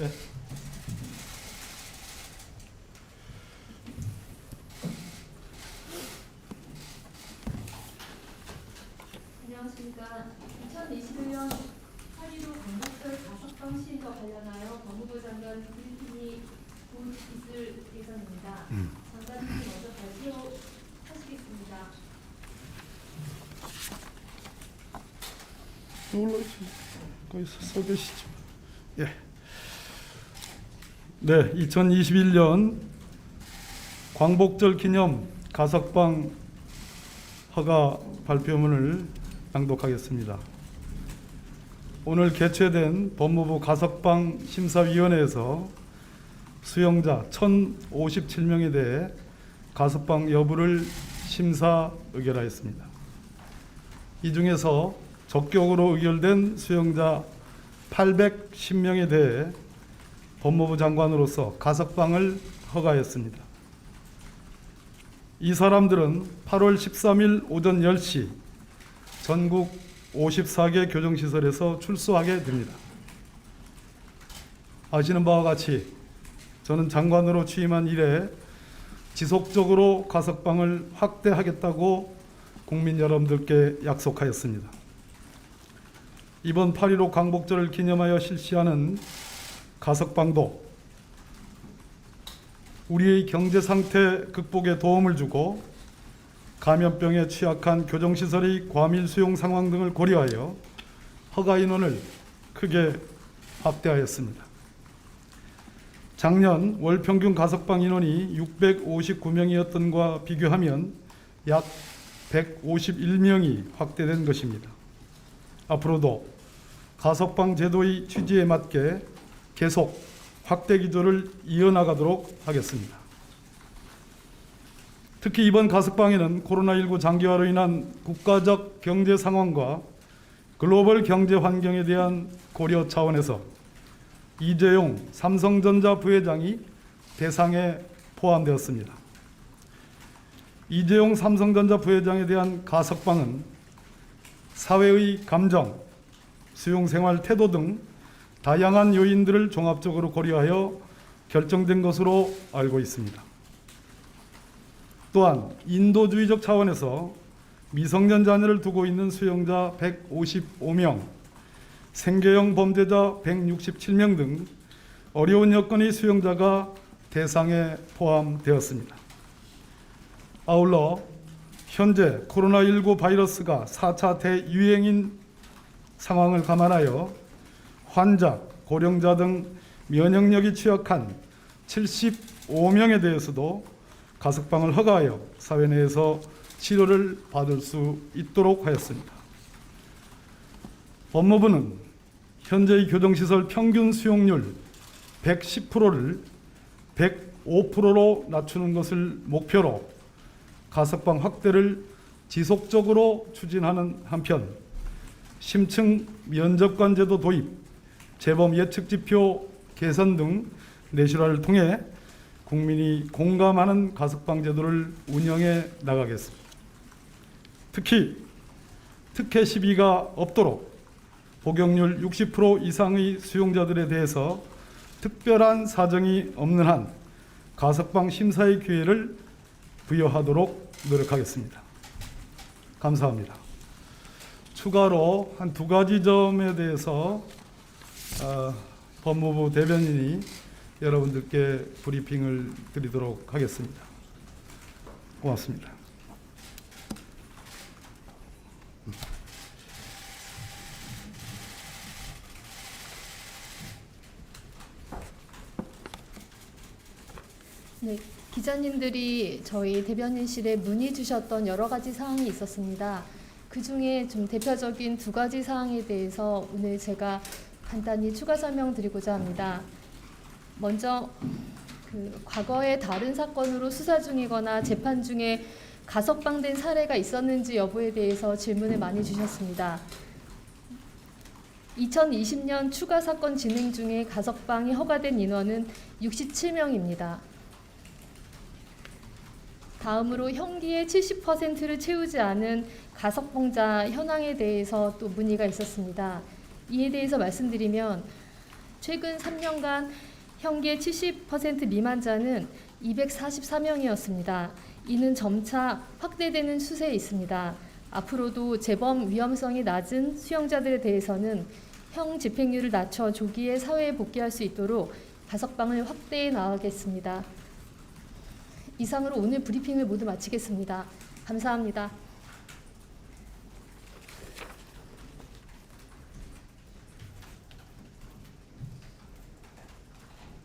예. 안녕하십니까. 2021년 8.15 광복절 다섯번 시행과 관련하여 법무부 장관 브리핑이 곧 있을 예정입니다. 장관님 먼저 발표하시겠습니다. 올라오시죠. 거기서 서 계시죠. 예. 네, 2021년 광복절 기념 가석방 허가 발표문을 낭독하겠습니다. 오늘 개최된 법무부 가석방 심사위원회에서 수용자 1,057명에 대해 가석방 여부를 심사 의결하였습니다. 이 중에서 적격으로 의결된 수용자 810명에 대해 법무부 장관으로서 가석방을 허가했습니다. 이 사람들은 8월 13일 오전 10시 전국 54개 교정시설에서 출소하게 됩니다. 아시는 바와 같이 저는 장관으로 취임한 이래 지속적으로 가석방을 확대하겠다고 국민 여러분들께 약속하였습니다. 이번 8.15 광복절을 기념하여 실시하는 가석방도 우리의 경제 상태 극복에 도움을 주고 감염병에 취약한 교정시설의 과밀 수용 상황 등을 고려하여 허가 인원을 크게 확대하였습니다. 작년 월 평균 가석방 인원이 659명이었던과 비교하면 약 151명이 확대된 것입니다. 앞으로도 가석방 제도의 취지에 맞게 계속 확대 기조를 이어나가도록 하겠습니다. 특히 이번 가석방에는 코로나19 장기화로 인한 국가적 경제 상황과 글로벌 경제 환경에 대한 고려 차원에서 이재용 삼성전자 부회장이 대상에 포함되었습니다. 이재용 삼성전자 부회장에 대한 가석방은 사회의 감정, 수용 생활 태도 등 다양한 요인들을 종합적으로 고려하여 결정된 것으로 알고 있습니다. 또한 인도주의적 차원에서 미성년 자녀를 두고 있는 수용자 155명, 생계형 범죄자 167명 등 어려운 여건의 수용자가 대상에 포함되었습니다. 아울러 현재 코로나19 바이러스가 4차 대유행인 상황을 감안하여 환자, 고령자 등 면역력이 취약한 75명에 대해서도 가석방을 허가하여 사회 내에서 치료를 받을 수 있도록 하였습니다. 법무부는 현재의 교정시설 평균 수용률 110%를 105%로 낮추는 것을 목표로 가석방 확대를 지속적으로 추진하는 한편 심층 면접관 제도 도입, 재범 예측 지표 개선 등 내실화를 통해 국민이 공감하는 가석방 제도를 운영해 나가겠습니다. 특히 특혜 시비가 없도록 복용률 60% 이상의 수용자들에 대해서 특별한 사정이 없는 한 가석방 심사의 기회를 부여하도록 노력하겠습니다. 감사합니다. 추가로 한 두 가지 점에 대해서 어, 법무부 대변인이 여러분들께 브리핑을 드리도록 하겠습니다. 고맙습니다. 네, 기자님들이 저희 대변인실에 문의 주셨던 여러 가지 사항이 있었습니다. 그 중에 좀 대표적인 두 가지 사항에 대해서 오늘 제가 간단히 추가 설명드리고자 합니다. 먼저 그 과거에 다른 사건으로 수사 중이거나 재판 중에 가석방된 사례가 있었는지 여부에 대해서 질문을 많이 주셨습니다. 2020년 추가 사건 진행 중에 가석방이 허가된 인원은 67명입니다. 다음으로 형기의 70%를 채우지 않은 가석방자 현황에 대해서 또 문의가 있었습니다. 이에 대해서 말씀드리면 최근 3년간 형계 70% 미만자는 244명이었습니다. 이는 점차 확대되는 추세에 있습니다. 앞으로도 재범 위험성이 낮은 수용자들에 대해서는 형 집행률을 낮춰 조기에 사회에 복귀할 수 있도록 가석방을 확대해 나가겠습니다. 이상으로 오늘 브리핑을 모두 마치겠습니다. 감사합니다.